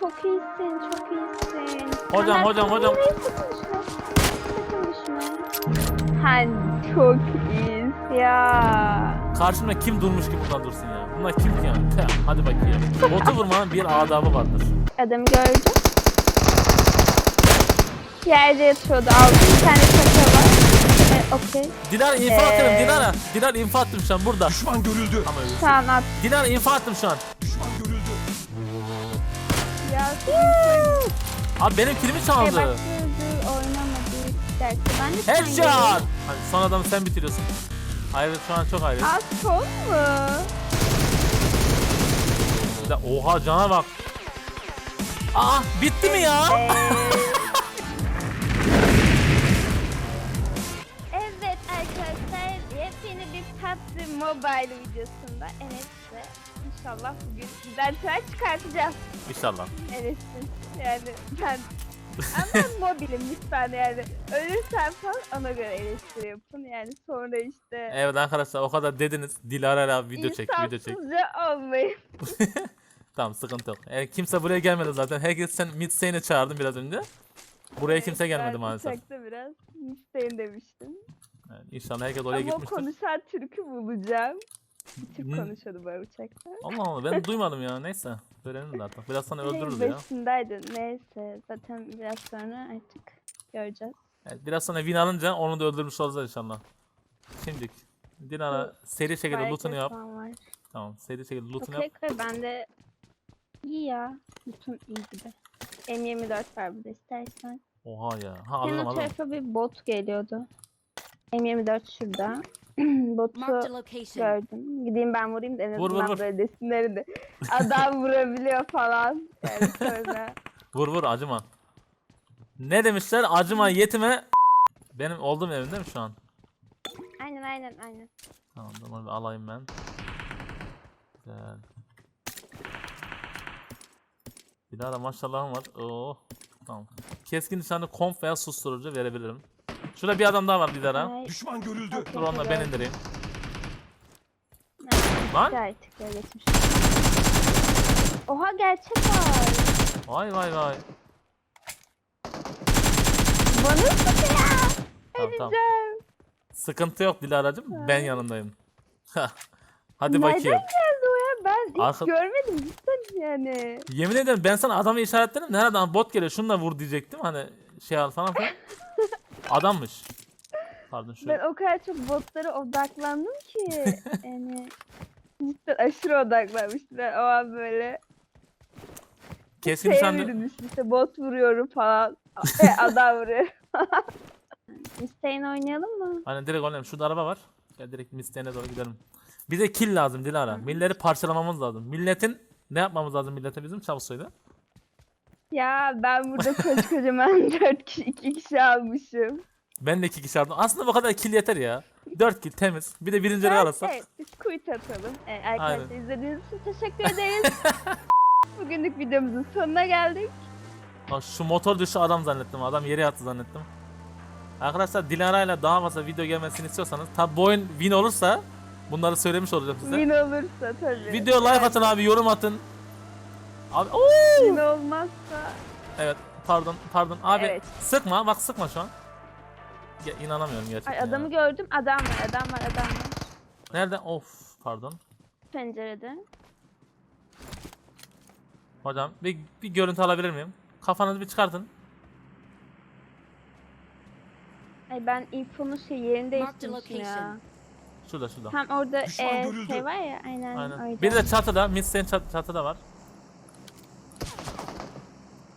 Çok iyisin, çok iyisin. Hocam, hocam, hocam. Sen çok iyisin ya. Karşımda kim durmuş ki buradan dursun ya? Bunlar kim ki yani? Teh, hadi bakayım. Botu vurmanın bir adabı vardır. Adamı gördüm. Yerde yatıyordu. Aldım bir tane çanta var. E, Okey. Dilara atıyorum Ee. Dilara. Dilara info attım şu an burada. Düşman görüldü. Ama öyle. Şu an at. Dilara info attım şu an. Abi benim kilimi E çaldı. dur oynamadı. Dersi. Ben de sen Headshot. Hani son adamı sen bitiriyorsun. Hayır şu an çok hayır. Az son mu? De oha cana bak. Aa bitti mi ya? Evet arkadaşlar yepyeni bir PUBG Mobile videosunda Enes'le inşallah bugün güzel şeyler çıkartacağız İnşallah. Enes'in. Yani ben ama ben mobilim lütfen yani ölürsen falan ona göre eleştiri yapın yani sonra işte Evet arkadaşlar o kadar dediniz. Dilara abi video çek, video çek. insafsızca olmayın. Tamam sıkıntı yok. E, kimse buraya gelmedi zaten. Herkes sen Midstay'ine çağırdın biraz önce. Buraya kimse gelmedi Ben maalesef. uçakta biraz isteyin demiştim. Yani inşallah herkes oraya Ama o gitmiştir. konuşan Türk'ü bulacağım. Türk konuşuyordu böyle uçakta. Allah Allah ben duymadım ya neyse. Öğrenin de artık. Biraz sonra öldürürüz ya. başındaydın. Neyse zaten biraz sonra artık göreceğiz. Evet, biraz sonra win alınca onu da öldürmüş olacağız inşallah. Şimdilik. Dilara seri şekilde Hareket loot'unu yap. falan var. Tamam seri şekilde loot'unu yap. Okey okey ben de iyi ya. Bütün iyi gibi. M24 var burada istersen. Oha ya. Ha Senin alırım o alırım. tarafa bir bot geliyordu. M24 şurada. Botu gördüm. Gideyim ben vurayım da en Vur, vur, azından vur. böyle desinleri de. Adam vurabiliyor falan. Yani sonra. Vur vur acıma. Ne demişler? Acıma yetime. Benim olduğum evim değil mi şu an? aynen aynen aynen. Tamam dur onu bir alayım ben. Güzel. Bir daha da maşallahım var. Oo. Tamam. Keskin nişanlı komp veya susturucu verebilirim. Şurada bir adam daha var bir daha. Ay, Düşman görüldü. Dur onu da ben indireyim. Lan. Gerçek ya geçmiş. Oha gerçek var. Vay vay vay. Bana sıkıyor. Tamam tamam. Öleceğim. Sıkıntı yok Dilara'cığım. Ben yanındayım. Hadi Nereden bakayım. geldi o ya? Ben hiç Arka- görmedim cidden yani. Yemin ederim ben sana adamı işaretledim. Nereden bot geliyor şunu da vur diyecektim. Hani şey al falan filan. Adammış. Pardon şu. Ben o kadar çok botlara odaklandım ki. yani cidden aşırı odaklanmıştım. Ben o an böyle Keskin nişanlı. bürünmüştüm işte bot vuruyorum falan. E, adam vuruyor. İsteyin oynayalım mı? Hani direkt oynayalım. Şurada araba var. Gel direkt misteğine doğru gidelim. Bize kill lazım Dilara. Milleri parçalamamız lazım. Milletin ne yapmamız lazım millete bizim çabuk söyle. Ya ben burada koskocaman 4 kişi 2 kişi almışım. Ben de iki kişi aldım. Aslında bu kadar kill yeter ya. Dört kill temiz. Bir de birincileri Evet, alırsak. Evet biz quit atalım. Evet, arkadaşlar Aynen. izlediğiniz için teşekkür ederiz. Bugünlük videomuzun sonuna geldik. Bak şu motor düşü adam zannettim. Adam yere yattı zannettim. Arkadaşlar Dilara ile daha fazla video gelmesini istiyorsanız tabi bu oyun win olursa bunları söylemiş olacağım size. Win olursa tabii. Video like atın abi yorum atın. Abi! Win olmazsa Evet pardon pardon abi Evet. sıkma bak sıkma şu an. Ya, inanamıyorum gerçekten. Ay ya. adamı gördüm. Adam var, adam var, adam var. Nerede? Of pardon. Pencerede. Hocam bir, bir görüntü alabilir miyim? Kafanızı bir çıkartın. Ay ben infonun şey yerini değiştirmişim ya. location. Şurada şurada. Tam orada Düşman e, görüldü. şey var ya aynen, Aynen. orada. Bir de çatıda. Midsen çat, çatıda var.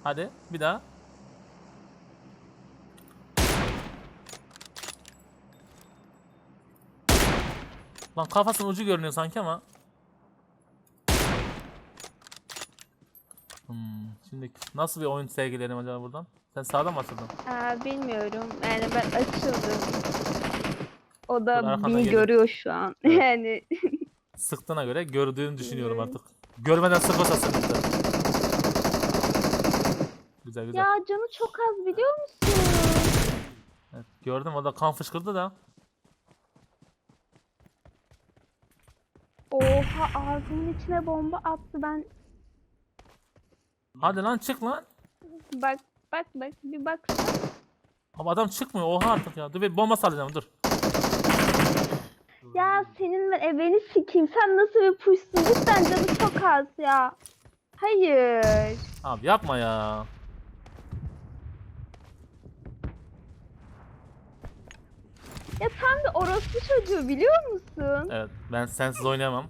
Hadi bir daha. Lan kafasının ucu görünüyor sanki ama. Hmm, şimdi nasıl bir oyun sergileyelim acaba buradan? Sen sağdan mı açıldın? Aa, bilmiyorum. Yani ben açıldım. O da beni geliyor. görüyor şu an. Evet. Yani Sıktığına göre gördüğünü düşünüyorum artık. Görmeden sıkmasa sıkıntı. Güzel güzel. ya canı çok az biliyor musun? Evet, gördüm o da kan fışkırdı da. Oha ağzımın içine bomba attı ben. Hadi lan çık lan. Bak bak bak bir bak. Ama adam çıkmıyor. Oha artık ya. Dur bir bomba salacağım dur. Ya senin ben ebeni sikeyim. Sen nasıl bir puşsun? Cidden canı çok az ya. Hayır. Abi yapma ya. Ya tam bir orospu çocuğu biliyor musun? Evet ben sensiz oynayamam.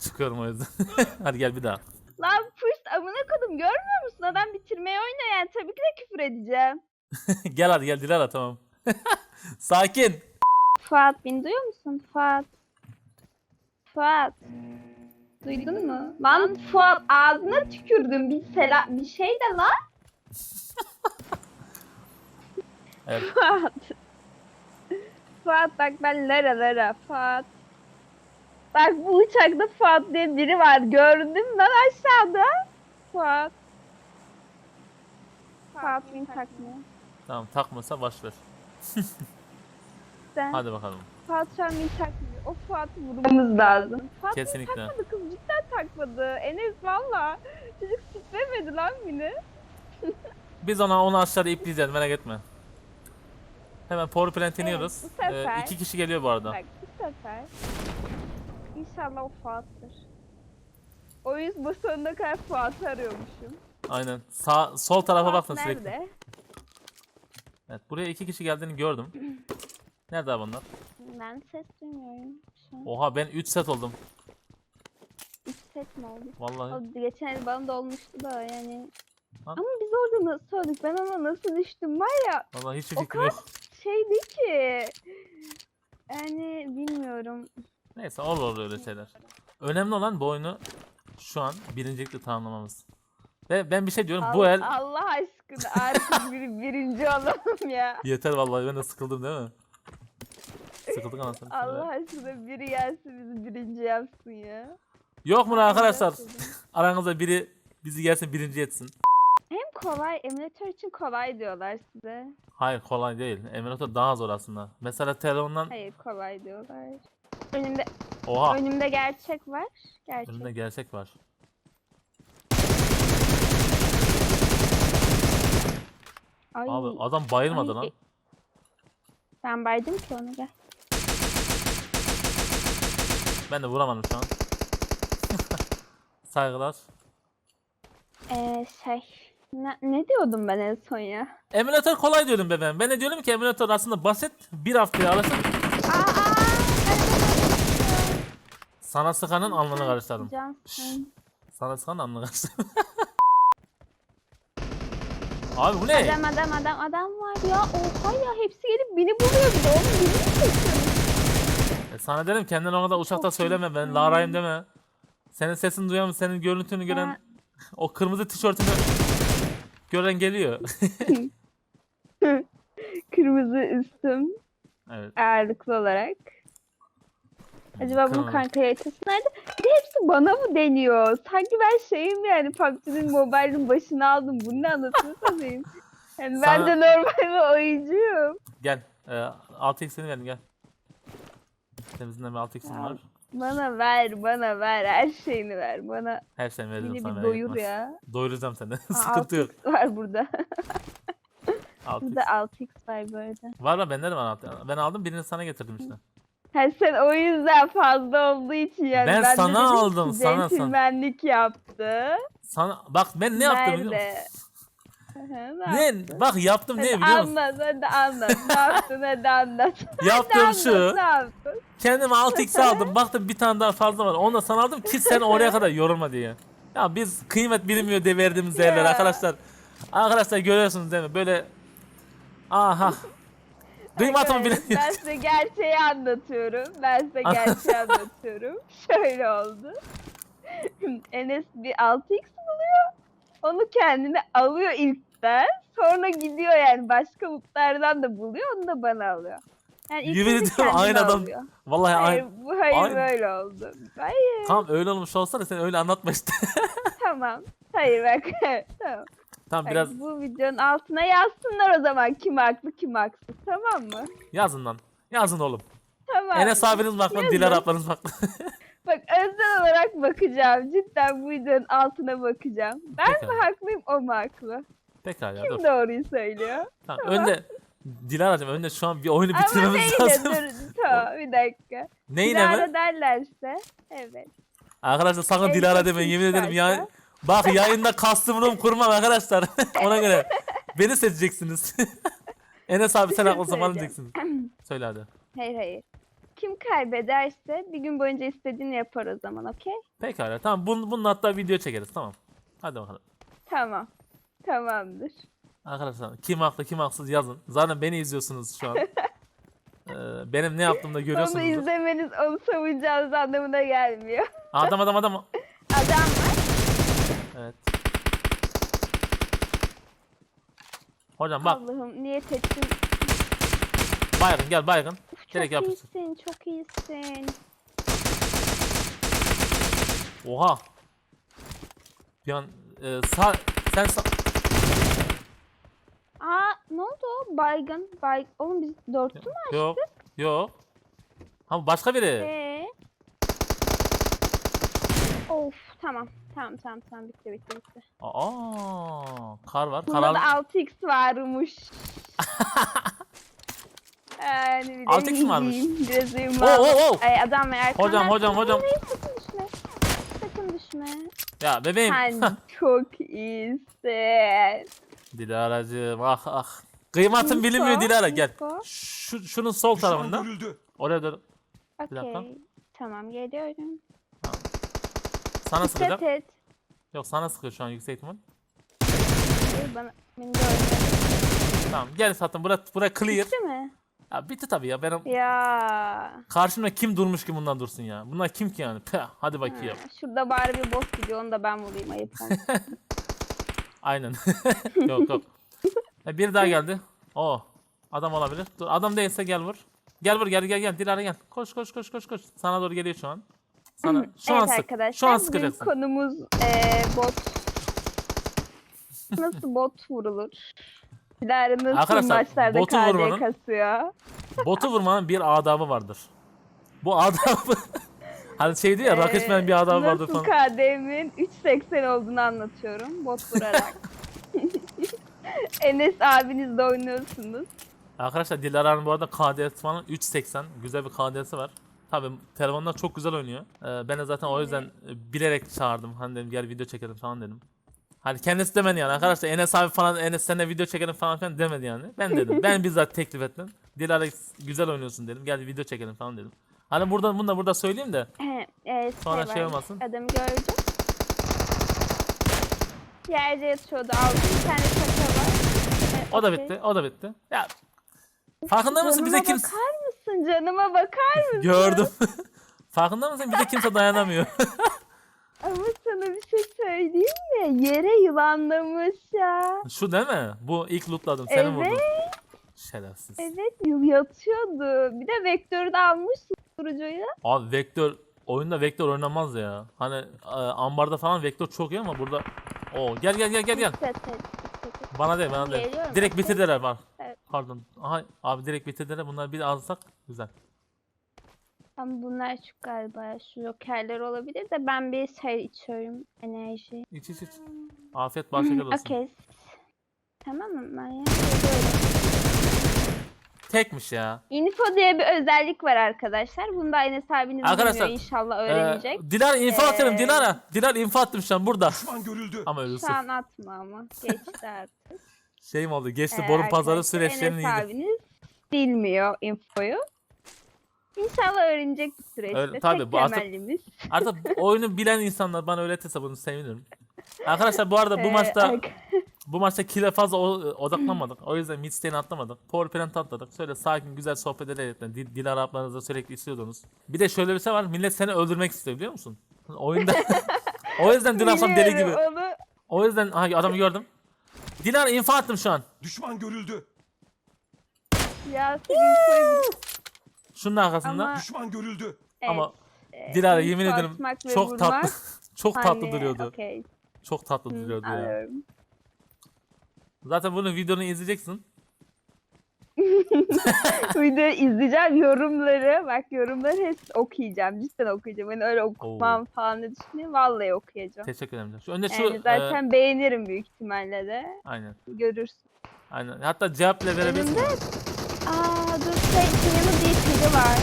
Çıkıyorum o yüzden. Hadi gel bir daha. Lan push amına kodum görmüyor musun? Adam bitirmeye oynuyor yani. Tabii ki de küfür edeceğim. gel hadi gel Dilara tamam. Sakin. Fuat beni duyuyor musun? Fuat. Fuat. Duydun mu? Lan Fuat ağzına tükürdüm. Bir selam bir şey de lan. Evet. Fuat. Fuat bak ben Lara Lara Fuat. Bak bu uçakta Fuat diye biri var. Gördüm lan aşağıda. Fuat. Fuat beni takmıyor. Tamam takmasa baş ver. Sen. Hadi bakalım. Fuat şu an beni takmıyor. O Fuat'ı vurmamız lazım. Fuat beni Kesinlikle. takmadı kız cidden takmadı. Enes valla. Çocuk titremedi lan beni. Biz ona onu aşağıda ipleyeceğiz merak etme. Hemen power plant iniyoruz. bu sefer- Ee, iki kişi geliyor bu arada. Bak bu sefer İnşallah o Fuat'tır. O yüz bu sonuna kadar Fuat'ı arıyormuşum. Aynen. Sağ sol tarafa bakın sürekli. nerede? Evet, buraya iki kişi geldiğini gördüm. Nerede abi bunlar? Ben ses duymuyorum şu an. Oha ben 3 set oldum. Hiç ses mi oldu? Vallahi. O geçen el bana da olmuştu da yani. Ha? Ama biz orada nasıl öldük? Ben ona nasıl düştüm var ya Vallahi hiçbir O fikrim yok. Şeydi ki. Yani bilmiyorum. Neyse olur olur öyle şeyler. Önemli olan bu oyunu şu an birincilikle tamamlamamız. Ve ben bir şey diyorum bu el Allah aşkına artık bir, birinci olalım ya. yeter vallahi ben de sıkıldım değil mi? Sıkıldık anasını. Allah aşkına biri gelsin bizi birinci yapsın ya. Yok mu arkadaşlar? Aranızda biri bizi gelsin birinci etsin. Kolay, emülatör için kolay diyorlar size. Hayır kolay değil. Emulator daha zor aslında. Mesela telefondan Hayır kolay diyorlar. Önümde oha önümde gerçek var. Gerçek. önünde gerçek var. Ay, Abi adam bayılmadı Ay, lan. ben baydım ki onu gel. Ben de vuramadım şu an. Saygılar. Ee, şey. Ne, ne diyordum ben en son ya? Emülatör kolay diyorum be ben. Ben de diyorum ki emülatör aslında basit. Bir haftaya aa, sana sıkanın alnını karıştırdım. Johnson. Sana sıkanın alnını karıştırdım. Abi bu ne? Adam adam adam adam var ya. Oha ya hepsi gelip beni buluyor bir de oğlum beni mi seçiyorsun? E sana dedim kendini o kadar uçakta Çok söyleme ben Lara'yım deme. Senin sesini duyan, senin görüntünü gören o kırmızı tişörtünü gören geliyor. Kırmızı üstüm evet. ağırlıklı olarak. Acaba bunun Kırmızı. kanka haritası nerede? Bir de hepsi bana mı deniyor? Sanki ben şeyim yani PUBG'nin mobile'ın başına aldım. Bunu ne anlatıyorsun satayım? Yani ben Sana- de normal bir oyuncuyum. Gel. E, 6x'ini verin gel. Temizliğinde bir 6x'im Ya, var. Bana ver, bana ver. Her şeyini ver. Bana Her şeyi vereceğim beni sana. bir merak doyur etme. ya. Doyuracağım seni. Sıkıntı yok. 6x var burada. 6x. burada 6x var arada. Var var bende de var 6 Ben aldım birini sana getirdim işte. Ha sen o yüzden fazla olduğu için yani. Ben de sana dedim ki aldım, sana, sana. Centilmenlik yaptı. Sana bak ben ne yaptım biliyor musun? Nerede? Ne yaptın? Bak yaptım ne Hadi biliyor musun? anlat hadi anlat. ne yaptın hadi anlat. Hadi Yaptığım anlat, şu. Ne yaptın? Kendime 6x aldım. Baktım bir tane daha fazla var. Onu da sana aldım ki sen oraya kadar yorulma diye. Ya biz kıymet bilinmiyor diye verdiğimiz değerler arkadaşlar. Arkadaşlar görüyorsunuz değil mi? Böyle aha. Kıymatımı Arkadaşlar, bilemiyor. Ben size gerçeği anlatıyorum. Ben size gerçeği anlatıyorum. Şöyle oldu. Enes bir 6x buluyor. Onu kendine alıyor ilkten. Sonra gidiyor yani başka mutlardan da buluyor. Onu da bana alıyor. Yani ilk Yemin ediyorum aynı adam. alıyor. Vallahi Hayır, aynı. bu hayır Aynı. böyle oldu. Hayır. Tamam öyle olmuş olsa da sen öyle anlatma işte. Tamam. Hayır bak. tamam. tamam biraz Bu videonun altına yazsınlar o zaman kim haklı kim haksız. Tamam mı? yazın lan. Yazın oğlum. Tamam. Enes abiniz Yazın. Dilara ablanız haklı. Bak özel olarak bakacağım. Cidden bu videonun altına bakacağım. Ben Pekala. mi haklıyım o mu haklı? Pekala Kim dur. doğruyu söylüyor? Tamam, önde Dilara'cığım önde şu an bir oyunu Ama bitirmemiz neyle? lazım. Dur, tamam bir dakika. Neyine mi? Dilara derlerse evet. Arkadaşlar sakın En Dilara demeyin yemin ederim ya. Bak yayında custom room kurmam arkadaşlar. Ona göre. Beni seçeceksiniz. Enes abi sen şey haklısın bana söyleyeceğim. Söyle hadi. Hayır hayır. Kim kaybederse bir gün boyunca istediğini yapar o zaman okey? Pekala tamam bunun, bunun hatta video çekeriz tamam. Hadi bakalım. Tamam. Tamamdır. Arkadaşlar kim haklı kim haksız yazın. Zaten beni izliyorsunuz şu an. Ee, benim ne yaptığımı da Onu görüyorsunuz. izlemeniz onu savunacağınız anlamına gelmiyor. Adam adam adam. Adam var. Evet. Hocam bak Allah'ım niyet ettim. baygın gel baygın. Çok Direkt yapıştır. iyisin, çok iyisin. Oha. Bir an e, sağ sen sağ ne oldu? Baygın, bay. Oğlum biz dörtlü mü açtık? Yok. Yok. Ha başka biri. Ee? Of tamam. Tamam tamam tamam bitti bitti bitti. Aa, kar var. Bunda da Karar. 6x varmış. yani bir de 6x mi varmış? Biraz uyumlu. Oo oo oo. Ay adam arkamdan. Hocam, hocam, hocam. Sakın düşme. Sakın düşme. Ya bebeğim. Sen çok iyisin. Dilara'cığım ah ah. Kıymatın bilinmiyor Dilara gel. Şu, şunun sol tarafında. Oraya da Bir dakika. Okey. Tamam geliyorum. sana Dikkat sıkacak. et. Yok sana sıkıyor şu an yüksek ihtimal. Bana beni. Tamam gel satın bura, bura clear. Bitti mi? Ya bitti tabii ya benim Ya. karşımda kim durmuş ki bundan dursun ya. Bunlar kim ki yani? Peh, hadi bakayım. Ha, Şurada bari bir boss gidiyor onu da ben vurayım ayıp olmasın. Aynen. yok yok. E, bir daha geldi. O adam olabilir. Dur adam değilse gel vur. Gel vur gel gel gel Dilara gel. Koş koş koş koş koş. Sana doğru geliyor şu an. Sana şu evet an sık. arkadaşlar Şu an bugün sıkacaksın. konumuz eee bot. Nasıl bot vurulur? Dilara nasıl Arkadaşlar, maçlarda botu KD vurmanın- kasıyor? Botu vurmanın bir adabı vardır. Bu adabı hani şey diyor ya Rocketman bir adabı vardır Nasıl falan. KD'min 3.80 olduğunu anlatıyorum bot vurarak. Enes abinizle oynuyorsunuz. Arkadaşlar Dilara'nın bu arada KD'si falan 3.80 güzel bir KD'si var. Tabi telefondan çok güzel oynuyor. Ee, ben de zaten o yüzden e, bilerek çağırdım. Hani dedim gel video çekelim falan dedim. Hani kendisi demedi yani arkadaşlar Enes abi falan Enes seninle video çekelim falan filan demedi yani. Ben dedim. ben bizzat teklif ettim. Dilara güzel oynuyorsun dedim. Gel video çekelim falan dedim. Hani burada bunu da burada söyleyeyim de Sonra şey olmasın. Adamı gördüm. Yerde yatıyordu aldım. Bir tane şaka var. Ee, o da okey. bitti. O da bitti. Ya farkında mısın bize Canıma kimse bakar mısın? Canıma bakar mısın? gördüm. farkında mısın bize kimse dayanamıyor. Ama sana bir şey söyleyeyim mi? Yere yılanlamış ya. Şu değil mi? Bu ilk lootladım. Seni Evet. vurdum. Şerefsiz. Evet yıl yatıyordu. Bir de vektörü de almış susturucuyu. Abi vektör oyunda vektör oynanmaz ya. Hani e, ambarda falan vektör çok iyi ama burada o gel gel gel gel gel. Bana değil bana değil. Geliyorum. Direkt bitirdiler bak. Evet. Pardon. Aha abi direkt bitirdiler. Bunları bir alsak güzel. Ama bunlar çok galiba. Şu jokerler olabilir de ben bir şey içiyorum. Enerji. İç iç iç. Afiyet şeker olsun. Okey. Tamam mı ben ya? Geliyorum. Tekmiş ya. Info diye bir özellik var arkadaşlar. Bunu da Enes abiniz Arkadaşlar, bilmiyor inşallah Ee, öğrenecek. Dilara info atıyorum Ee, Dilara. Dilara info attım şu an burada. Düşman görüldü. Ama ölürsün. Şu an atma ama. Geçti artık. Şey mi oldu? Geçti Ee, borun pazarı arkadaşlar, süreçlerini Enes iyiydi. abiniz bilmiyor infoyu. İnşallah öğrenecek bu süreçte. Öyle- tabii, Tek bu artık-. Artık oyunu bilen insanlar bana öğretirse bunu sevinirim. Arkadaşlar bu arada bu Ee, maçta arka- Bu maçta kill'e fazla odaklanmadık. O yüzden mid stane'i atlamadık. Power plant atladık. Şöyle sakin güzel sohbet ederek de Dil, Dilara ablanızla sürekli istiyordunuz. Bir de şöyle bir şey var. Millet seni öldürmek istiyor biliyor musun? Oyunda. o yüzden dün akşam deli gibi. Onu O yüzden aha, adamı gördüm. Dilara info attım şu an. Düşman görüldü. ya Şunun arkasında. Ama- Düşman görüldü. Ama Evet, Dilara yemin ederim çok vurmak, tatlı. çok tatlı hani, duruyordu. okey. Çok tatlı Hı, duruyordu ya. anlıyorum. Zaten bunu videonu izleyeceksin. Videoyu izleyeceğim yorumları. Bak yorumları hepsini okuyacağım. Cidden okuyacağım. Ben öyle okumam falan ne düşünüyorum. Vallahi okuyacağım. Teşekkür ederim. Şu önde şu Yani e, zaten beğenirim büyük ihtimalle de. aynen. Görürsün. Aynen. Hatta cevap bile verebilirsin. Önümde Aa dur şey sinema diye biri var.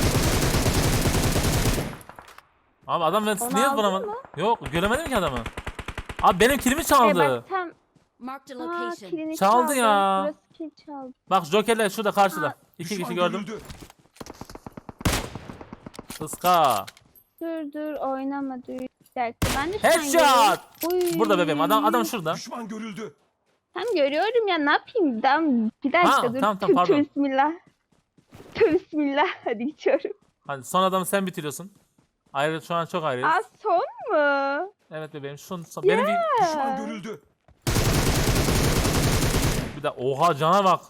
Abi adam ben Onu niye aldın vuramadım? mı? Yok göremedim ki adamı. Abi benim kilimi E çaldı. bak tam Marked a Aa, location. kilini Çaldı çaldı. ya. Burası kil çaldı. Bak Joker'ler şurada karşıda. İki kişi gördüm. görüldü. Iska. Dur dur oynama dur. Ben de şu an Headshot. görüyorum. Uy. Burada bebeğim. Adam adam şurada. Düşman görüldü. Tam görüyorum ya ne yapayım? Tam, bir dakika Ha, dur. tamam, tamam, tüh, pardon. Bismillah. Tüh, Bismillah. Hadi geçiyorum. Hadi son adamı sen bitiriyorsun. Ayrı şu an çok ayrıyız. Aa son mu? Evet bebeğim. Son, son. Benim bir, Düşman görüldü. Bir de oha cana bak.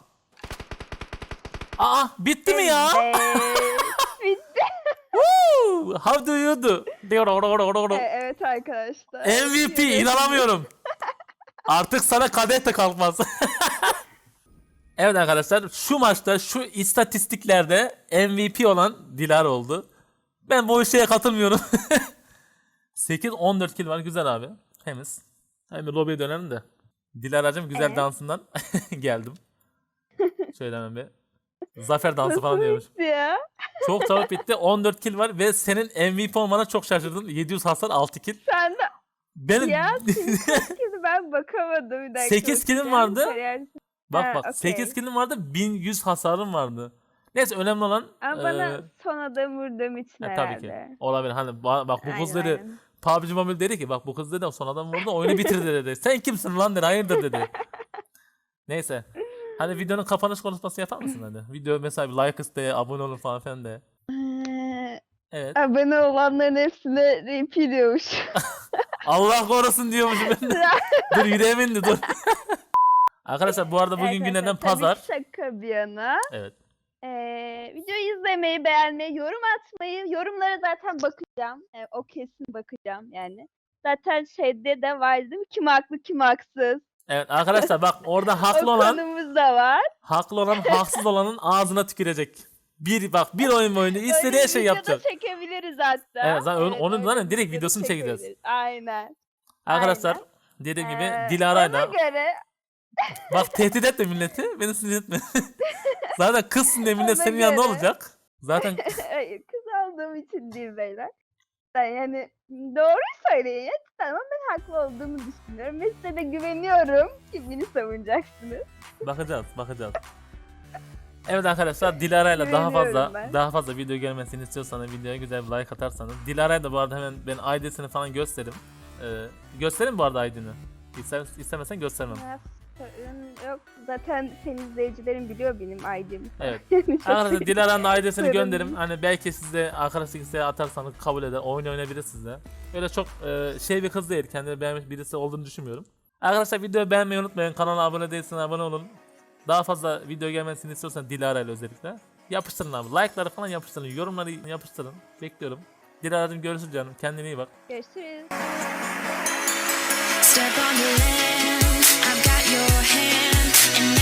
Aa bitti mi ya? Bitti. Woo! How do you do? E, evet arkadaşlar. MVP inanamıyorum. Artık sana kadeh de kalkmaz. evet arkadaşlar şu maçta şu istatistiklerde MVP olan Dilar oldu. Ben bu şeye katılmıyorum. 8-14 kill var güzel abi. Temiz. Hemen lobiye dönelim de. Dilara'cığım güzel Evet. dansından geldim. Şöyle hemen bir. Zafer dansı falan Nasıl diyormuş. bitti ya? Çok çabuk bitti. 14 kill var ve senin MVP olmana çok şaşırdım. 700 hasar 6 kill. Sen de Benim ya ben bakamadım bir dakika. Sekiz killim bakacağım. vardı. Bak Ha, bak okey. 8 killim vardı 1100 hasarım vardı. Neyse önemli olan Ama bana eee, son adam vurduğum için e, herhalde. tabii ki. Olabilir. Hani ba- bak bu Aynen, dedi aynen. PUBG Mobile dedi ki bak bu kız dedi son adam vurdu oyunu bitirdi dedi. Sen kimsin lan dedi hayırdır dedi. Neyse. Hani videonun kapanış konuşması yapar mısın hadi? Video mesela bir like iste, abone olun falan filan de. Ee, Evet. abone olanların hepsine RP diyormuş. Allah korusun diyormuşum ben de. dur yüreğim indi dur. Arkadaşlar bu arada bugün günlerden pazar. Şaka bir yana. Evet. Ee, videoyu izlemeyi, beğenmeyi, yorum atmayı, yorumlara zaten bakacağım. Ee, o kesin bakacağım yani. Zaten şeyde de var değil mi? Kim haklı, kim haksız. Evet arkadaşlar bak orada haklı olan konumuz da var. haklı olan haksız olanın ağzına tükürecek. Bir bak bir oyun boyunca istediği şeyi video da yapacak. çekebiliriz hatta. Evet, zaten onu- onun öyle zaten bir direkt video da videosunu çekeceğiz. çekebiliriz. Aynen. Arkadaşlar dediğim gibi Ee, Dilara'yla Ona göre bak tehdit etme milleti beni sinir etme. Zaten kızsın diye millet Ona senin yanında göre- olacak. Zaten kız aldığım için değil beyler. Ben yani doğru söyleyin. Tamam ben haklı olduğumu düşünüyorum. Ve size de güveniyorum. Kimini savunacaksınız. bakacağız bakacağız. Evet arkadaşlar Dilara'yla daha fazla Güveniyorum ben. daha fazla video gelmesini istiyorsanız videoya güzel bir like atarsanız Dilara'ya da bu arada hemen ben ID'sini falan gösteririm. Ee, göstereyim bu arada ID'ni. İster, istemesen göstermem. Ha, sorun Yok zaten senin izleyicilerin biliyor benim ID'mi. Evet. Arkadaşlar. Dilara'nın ID'sini gönderim. Hani belki siz de arkadaşlık isteği atarsanız kabul eder. Oyun oynayabilir sizle. Öyle çok e, şey bir kız değil. Kendini beğenmiş birisi olduğunu düşünmüyorum. Arkadaşlar videoyu beğenmeyi unutmayın. Kanala abone değilseniz abone olun. Daha fazla video gelmesini istiyorsan Dilara ile özellikle. Yapıştırın abi. Like'ları falan yapıştırın. Yorumları yapıştırın. Bekliyorum. Dilara'cığım görüşürüz canım. Kendine iyi bak. Görüşürüz. Step on the land, hand.